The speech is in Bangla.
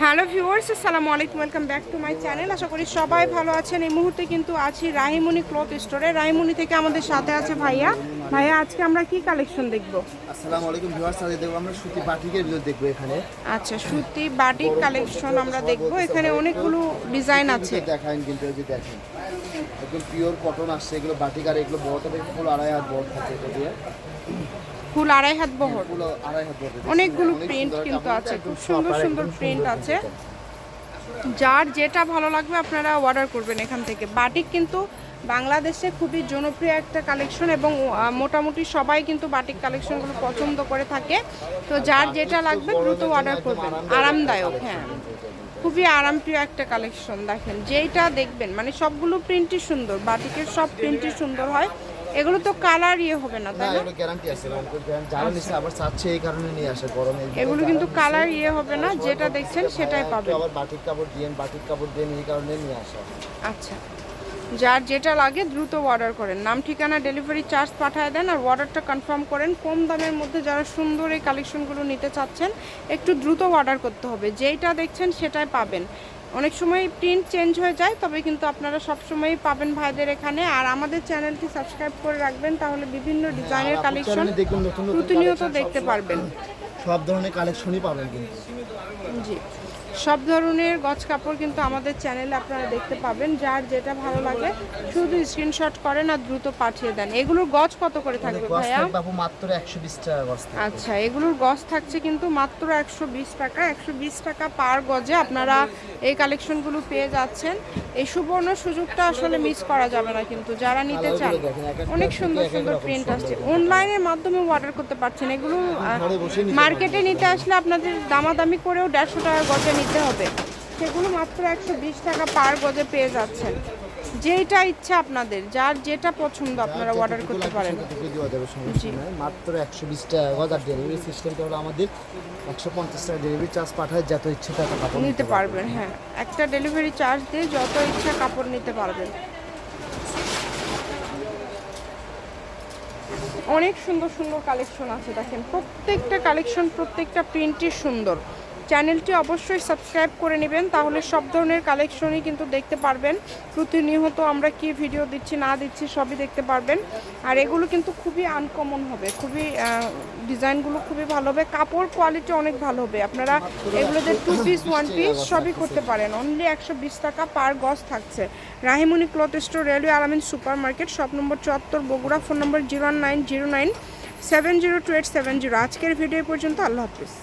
হ্যালো ভিউয়ার্স আসসালামু আলাইকুম welcome back to my channel. আশা করি সবাই ভালো আছেন। এই মুহূর্তে কিন্তু আছি রাহিমণি ক্লথ স্টোরে। রাহিমণি থেকে আমাদের সাথে আছে ভাইয়া। ভাইয়া আজকে আমরা কি কালেকশন দেখব? আসসালামু আলাইকুম ভিউয়ার্স আজকে দেখব আমরা সুতি বাটিকের ভিডিও দেখব এখানে। আচ্ছা সুতি বাটিক কালেকশন আমরা দেখব। এখানে অনেকগুলো ডিজাইন আছে। দেখান কিন্তু এই যে দেখেন একদম পিওর কটন আসছে এগুলো বাটিক আর এগুলো বড়টা দেখে ফুল আড়াই হাত বড় থাকে এটা দিয়ে। ফুল আড়াই হাত বহর। অনেকগুলো প্রিন্ট কিন্তু আছে, খুব সুন্দর সুন্দর প্রিন্ট আছে। যার যেটা ভালো লাগবে আপনারা অর্ডার করবেন এখান থেকে। বাটিক কিন্তু বাংলাদেশে খুবই জনপ্রিয় একটা কালেকশন এবং মোটামুটি সবাই কিন্তু বাটিক কালেকশনগুলো পছন্দ করে থাকে। তো যার যেটা লাগবে দ্রুত অর্ডার করবেন। আরামদায়ক হ্যাঁ। খুবই আরামপ্রিয় একটা কালেকশন দেখেন। যেইটা দেখবেন মানে সবগুলো প্রিন্টই সুন্দর, বাটিকের সব প্রিন্টই সুন্দর হয়। এগুলো তো কালার ইয়ে হবে না তাই না এগুলো গ্যারান্টি আছে যারা নিচ্ছে আবার চাচ্ছে এই কারণে নিয়ে আসে গরমে এগুলো কিন্তু কালার ইয়ে হবে না যেটা দেখছেন সেটাই পাবেন। আবার বাটিক কাপড় দিয়ে বাটিক কাপড় দিয়ে এই কারণে নিয়ে আসা। আচ্ছা। যার যেটা লাগে দ্রুত অর্ডার করেন। নাম ঠিকানা ডেলিভারি চার্জ পাঠিয়ে দেন আর অর্ডারটা কনফার্ম করেন। কম দামের মধ্যে যারা সুন্দর এই কালেকশনগুলো নিতে চাচ্ছেন একটু দ্রুত অর্ডার করতে হবে। যেইটা দেখছেন সেটাই পাবেন। অনেক সময় প্রিন্ট চেঞ্জ হয়ে যায় তবে কিন্তু আপনারা সব সময় পাবেন ভাইদের এখানে। আর আমাদের চ্যানেলটি সাবস্ক্রাইব করে রাখবেন তাহলে বিভিন্ন ডিজাইনের কালেকশন নতুন নতুন প্রতিনিয়ত দেখতে পারবেন। সব ধরনের কালেকশনই পাবেন কিন্তু। জি। সব ধরনের গছ কাপড় কিন্তু আমাদের চ্যানেলে আপনারা দেখতে পাবেন। যার যেটা ভালো লাগে শুধু স্ক্রিনশট করেন আর দ্রুত পাঠিয়ে দেন। এগুলোর গজ কত করে থাকবে ভাইয়া? বাবু মাত্র একশো বিশ টাকা গস থাকবে। আচ্ছা এগুলোর গছ থাকছে কিন্তু মাত্র একশো বিশ টাকা। একশো বিশ টাকা পার গজে আপনারা এই কালেকশনগুলো পেয়ে যাচ্ছেন। এই সুবর্ণ সুযোগটা আসলে মিস করা যাবে না কিন্তু। যারা নিতে চান অনেক সুন্দর সুন্দর প্রিন্ট। আসছে। অনলাইনের মাধ্যমে অর্ডার করতে পারছেন। এগুলো নিতে মার্কেটে নিতে আসলে আপনাদের দামাদামি করেও দেড়শো টাকা গজে নিতে হবে। সেগুলো মাত্র একশো বিশ টাকা পার গজে পেয়ে যাচ্ছেন। যেইটা ইচ্ছা আপনাদের যার যেটা পছন্দ আপনারা অর্ডার করতে পারেন। মাত্র একশো বিশ টাকা গজ আর ডেলিভারি সিস্টেমটা হলো আমাদের। একশো পঞ্চাশ টাকা ডেলিভারি চার্জ পাঠায় যত ইচ্ছে টাকা কাপড় নিতে পারবেন। হ্যাঁ। একটা ডেলিভারি চার্জ দিয়ে যত ইচ্ছা কাপড় নিতে পারবেন। অনেক সুন্দর সুন্দর কালেকশন আছে দেখেন। প্রত্যেকটা কালেকশন প্রত্যেকটা প্রিন্টই সুন্দর। চ্যানেলটি অবশ্যই সাবস্ক্রাইব করে নেবেন, তাহলে সব ধরনের কালেকশনই কিন্তু দেখতে পারবেন। প্রতিনিয়ত আমরা কি ভিডিও দিচ্ছি, না দিচ্ছি সবই দেখতে পারবেন। আর এগুলো কিন্তু খুবই আনকমন হবে, খুবই ডিজাইনগুলো খুবই ভালো হবে। কাপড় কোয়ালিটি অনেক ভালো হবে। আপনারা এগুলোতে টু পিস ওয়ান পিস সবই করতে পারেন। অনলি একশো বিশ টাকা পার গজ থাকছে। Rahimoni cloth store railway Alamin super market shop number চুয়াত্তর, Bogura phone number zero nine zero nine seven zero two eight seven zero আজকের ভিডিও পর্যন্ত, আল্লাহ হাফিজ।